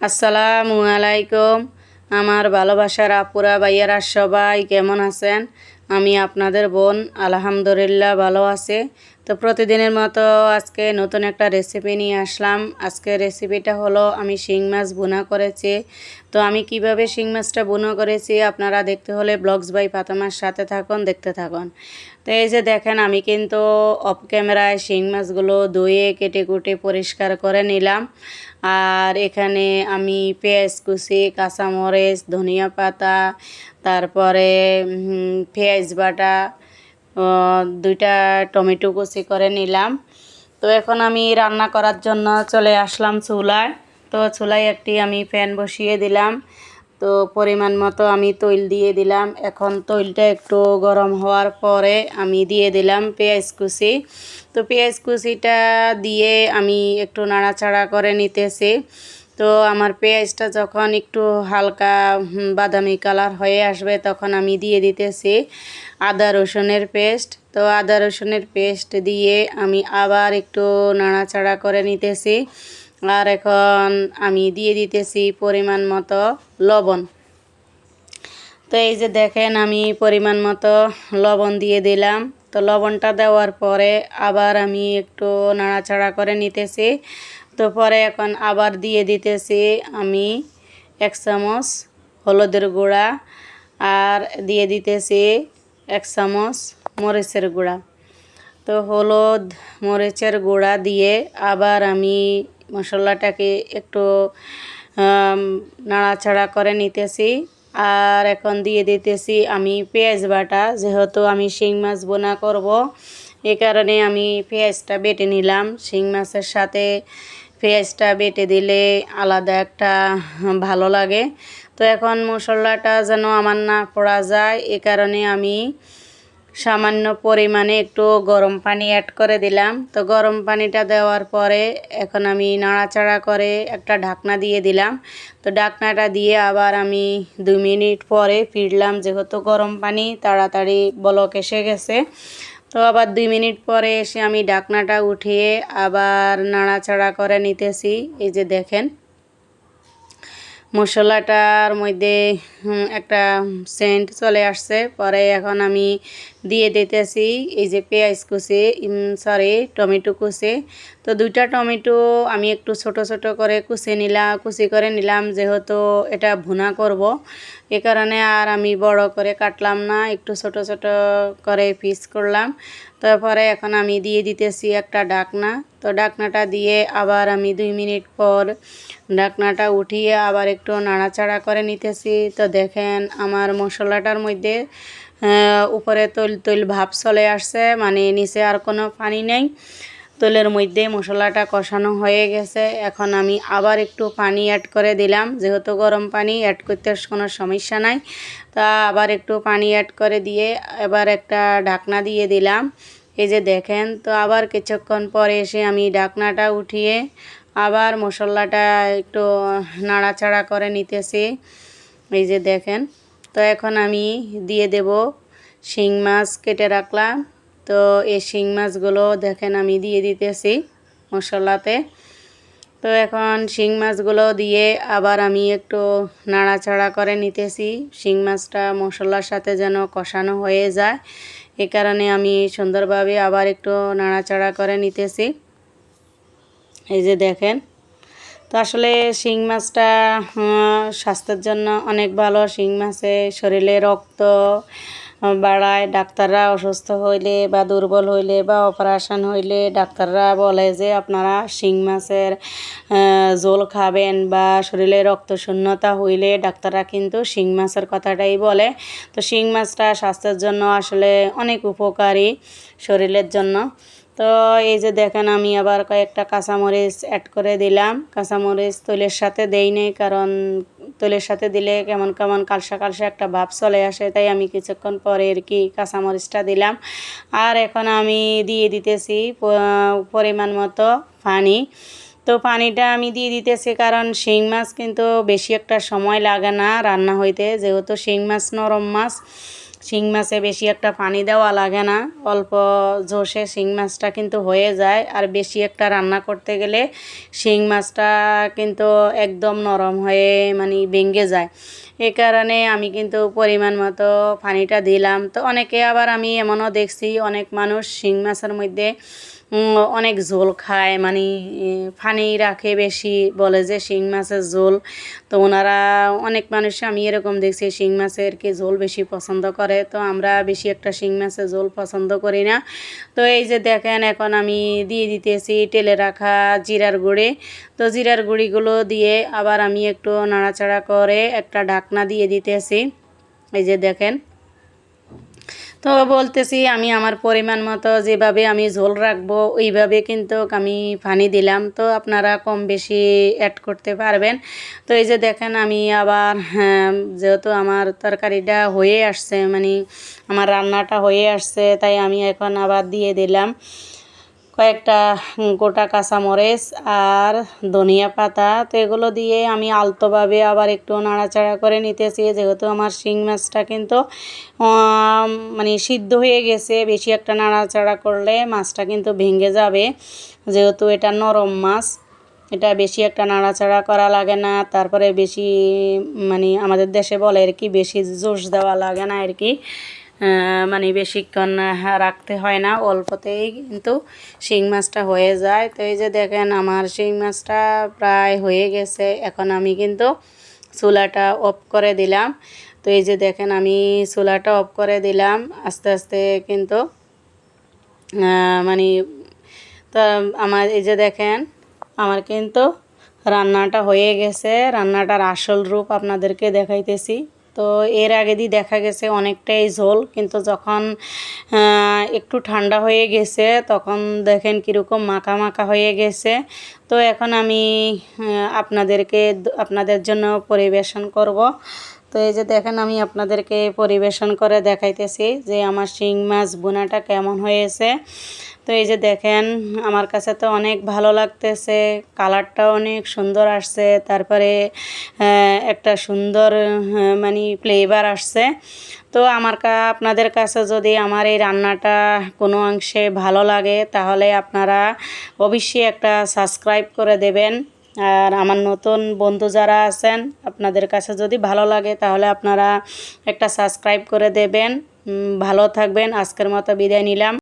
আসসালামু আলাইকুম। আমার ভালোবাসার আপুরা ভাইয়ারা সবাই কেমন আছেন? আমি আপনাদের বোন, আলহামদুলিল্লাহ ভালো আছে। তো প্রতিদিনের মতো আজকে নতুন একটা রেসিপি নিয়ে আসলাম। আজকে রেসিপিটা হলো, আমি শিং মাছ বোনা করেছি। তো আমি কীভাবে শিং মাছটা বোনা করেছি আপনারা দেখতে হলে ব্লগস বাই পাতামার সাথে থাকুন, দেখতে থাকুন। তো এই যে দেখেন, আমি কিন্তু অফ ক্যামেরায় শিং মাছগুলো ধুয়ে কেটে কুটে পরিষ্কার করে নিলাম। আর এখানে আমি পেঁয়াজ কুচি, কাঁচামরিচ, ধনিয়া পাতা তারপরে পেঁয়াজ বাটা দুইটা টমেটো কুচি করে নিলাম। তো এখন আমি রান্না করার জন্য চলে আসলাম চুলায়। তো চুলায় একটি আমি ফ্যান বসিয়ে দিলাম। তো পরিমাণ মতো আমি তৈল দিয়ে দিলাম। এখন তৈলটা একটু গরম হওয়ার পরে আমি দিয়ে দিলাম পেঁয়াজ কুচি। তো পেঁয়াজ কুচিটা দিয়ে আমি একটু নাড়াচাড়া করে নিতেছি। তো আমার পেঁয়াজটা যখন একটু হালকা বাদামি কালার হয়ে আসবে তখন আমি দিয়ে দিতেছি আদা রসুনের পেস্ট। তো আদা রসুনের পেস্ট দিয়ে আমি আবার একটু নাড়াচাড়া করে নিতেছি। আর এখন আমি দিয়ে দিতেছি পরিমাণ মতো লবণ। তো এই যে দেখেন আমি পরিমাণ মতো লবণ দিয়ে দিলাম। তো লবণটা দেওয়ার পরে আবার আমি একটু নাড়াচাড়া করে নিতেছি। তো পরে এখন আবার দিয়ে দিতেছি আমি এক চামচ হলুদের গুঁড়া আর দিয়ে দিতেছি এক চামচ মরিচের গুঁড়া। তো হলুদ, মরিচের গুঁড়া দিয়ে আবার আমি মশলাটাকে একটু নাড়াচাড়া করে নিতেছি। আর এখন দিয়ে দিতেছি আমি পেঁয়াজ বাটা। যেহেতু আমি শিং মাছ বোনা করব, এ কারণে আমি পেঁয়াজটা বেটে নিলাম। শিং মাছের সাথে পেঁয়াজটা বেটে দিলে আলাদা একটা ভালো লাগে। তো এখন মশলাটা যেন আমার না পড়া যায়, এ কারণে আমি সামান্য পরিমাণে একটু গরম পানি অ্যাড করে দিলাম। তো গরম পানিটা দেওয়ার পরে এখন আমি নাড়াচাড়া করে একটা ঢাকনা দিয়ে দিলাম। তো ঢাকনাটা দিয়ে আবার আমি দুই মিনিট পরে ফিরলাম, যেহেতু গরম পানি, তাড়াতাড়ি বলক এসে গেছে। তো আবার দুই মিনিট পরে এসে আমি ডাকনাটা উঠিয়ে আবার নাড়াচাড়া করে নিতেছি। এই যে দেখেন, মশলাটার মধ্যে একটা সেন্ট চলে আসছে। পরে এখন আমি দিয়ে দিতেছি, এই যে পেঁয়াজ কুচি সরি টমেটো কুচি। তো দুইটা টমেটো আমি একটু ছোট ছোট করে কুচি নিলাম কুচি করে নিলাম, যেহেতু এটা ভুনা করব। এ কারণে আর আমি বড় করে কাটলাম না, একটু ছোট ছোট করে পিস করলাম। তারপরে এখন আমি দিয়ে দিতেছি একটা ডাকনা। তো ডাকনাটা দিয়ে আবার আমি দুই মিনিট পর ডাকনাটা উঠিয়ে আবার একটু নাড়াচাড়া করে নিতেছি। তো দেখেন আমার মশলাটার মধ্যে উপরে তৈল তৈল ভাব চলে আসছে মানে নিচে আর কোনো পানি নেই। তৈলের মধ্যে মশলাটা কষানো হয়ে গেছে। এখন আমি আবার একটু পানি অ্যাড করে দিলাম। যেহেতু গরম পানি অ্যাড করতে কোনো সমস্যা নাই, তা আবার একটু পানি অ্যাড করে দিয়ে এবার একটা ঢাকনা দিয়ে দিলাম। এই যে দেখেন, তো আবার কিছুক্ষণ পরে এসে আমি ঢাকনাটা উঠিয়ে আবার মশলাটা একটু নাড়াচাড়া করে নিতেছি। এই যে দেখেন তো এখন আমি দিয়ে দেব শিং মাছ কেটে রাখলাম। তো এই শিং মাছগুলো দেখেন আমি দিয়ে দিতেছি মশলাতে। তো এখন শিং মাছগুলো দিয়ে আবার আমি একটু নাড়াচাড়া করে নিতেছি। শিং মাছটা মশলার সাথে যেন কষানো হয়ে যায়। এ কারণে আমি সুন্দরভাবে আবার একটু নাড়াচাড়া করে নিতেছি। এই যে দেখেন তো আসলে শিং মাছটা স্বাস্থ্যের জন্য অনেক ভালো। শিং মাছে শরীরে রক্ত বাড়ায়। ডাক্তাররা অসুস্থ হইলে বা দুর্বল হইলে বা অপারেশন হইলে ডাক্তাররা বলে যে আপনারা শিং মাছের ঝোল খাবেন বা শরীরে রক্ত শূন্যতা হইলে ডাক্তাররা কিন্তু শিং মাছের কথাটাই বলে। তো শিং মাছটা স্বাস্থ্যের জন্য আসলে অনেক উপকারী শরীরের জন্য। তো এই যে দেখেন, আমি আবার কয়েকটা কাঁচামরিচ অ্যাড করে দিলাম। কাঁচামরিচ তৈলের সাথে দেই নেই, কারণ তৈলের সাথে দিলে কেমন কেমন কালসা কালসা একটা ভাব চলে আসে, তাই আমি কিছুক্ষণ পরে আর কি কাঁচামরিচটা দিলাম। আর এখন আমি দিয়ে দিতেছি পরিমাণ মতো পানি। তো পানিটা আমি দিয়ে দিতেছি কারণ শিং মাছ কিন্তু বেশি একটা সময় লাগে না রান্না হইতে, যেহেতু শিং মাছ নরম মাছ। শিং মাছে বেশি একটা পানি দেওয়া লাগে না। অল্প জোশে শিং মাছটা কিন্তু হয়ে যায়। আর বেশি একটা রান্না করতে গেলে শিং মাছটা কিন্তু একদম নরম হয়ে মানে ভেঙে যায়। এ কারণে আমি কিন্তু পরিমাণ মতো পানিটা দিলাম। তো অনেকে আবার আমি এমনও দেখছি, অনেক মানুষ শিং মাছের মধ্যে অনেক ঝোল খায় মানে পানি রাখে বেশি, বলে যে শিং মাছের ঝোল। তো ওনারা, অনেক মানুষ আমি এরকম দেখছি শিং মাছের কি ঝোল বেশি পছন্দ করে। তো আমরা বেশি একটা শিং মাছের ঝোল পছন্দ করি না। তো এই যে দেখেন, এখন আমি দিয়ে দিতেছি তেলে রাখা জিরার গুঁড়ি। তো জিরার গুঁড়িগুলো দিয়ে আবার আমি একটু নাড়াচাড়া করে একটা ঢাকনা দিয়ে দিতেছি। এই যে দেখেন তো বলতেছি আমি আমার পরিমাণ মতো যেভাবে আমি ঝোল রাখব ওইভাবে কিন্তু আমি পানি দিলাম। তো আপনারা কম বেশি অ্যাড করতে পারবেন। তো এই যে দেখেন আমি আবার হ্যাঁ, যেহেতু আমার তরকারিটা হয়ে আসছে মানে আমার রান্নাটা হয়ে আসছে তাই আমি এখন আবার দিয়ে দিলাম। কয়েকটা গোটা কাঁচামরিচ আর ধনিয়া পাতা, তো এগুলো দিয়ে আমি আলতোভাবে আবার একটু নাড়াচাড়া করে নিতেছি। যেহেতু আমার শিং মাছটা কিন্তু মানে সিদ্ধ হয়ে গেছে, বেশি একটা নাড়াচাড়া করলে মাছটা কিন্তু ভেঙে যাবে। যেহেতু এটা নরম মাছ, এটা বেশি একটা নাড়াচাড়া করা লাগে না। তারপরে বেশি মানে আমাদের দেশে বলে আর কি, বেশি জোশ দেওয়া লাগে না আর কি। মানে বেশিক্ষণ রাখতে হয় না, অল্পতেই কিন্তু শিং মাছটা হয়ে যায়। তো এই যে দেখেন, আমার শিং মাছটা প্রায় হয়ে গেছে। এখন আমি কিন্তু চুলাটা অফ করে দিলাম। তো এই যে দেখেন, আমি চুলাটা অফ করে দিলাম। আস্তে আস্তে কিন্তু মানে তা আমার এই যে দেখেন, আমার কিন্তু রান্নাটা হয়ে গেছে। রান্নাটার আসল রূপ আপনাদেরকে দেখাইতেছি। তো এর আগে দিয়ে দেখা গেছে অনেকটাই ঝোল, কিন্তু যখন একটু ঠান্ডা হয়ে গেছে, তখন দেখেন কীরকম মাখা মাখা হয়ে গেছে। তো এখন আমি আপনাদেরকে, আপনাদের জন্য পরিবেশন করব। তো এই যে দেখেন, আমি আপনাদেরকে পরিবেশন করে দেখাইতেছি যে আমার শিং মাছ বোনাটা কেমন হয়েছে। তো এই যে দেখেন, আমার কাছে তো অনেক ভালো লাগতেছে, কালারটাও অনেক সুন্দর আসছে, তারপরে একটা সুন্দর মানে ফ্লেভার আসছে। তো আমার কা, আপনাদের কাছে যদি আমার এই রান্নাটা কোনো অংশে ভালো লাগে, তাহলে আপনারা অবশ্যই একটা সাবস্ক্রাইব করে দেবেন। আর আমার নতুন বন্ধু যারা আছেন, আপনাদের কাছে যদি ভালো লাগে তাহলে আপনারা একটা সাবস্ক্রাইব করে দেবেন। ভালো থাকবেন। আজকের মতো বিদায় নিলাম।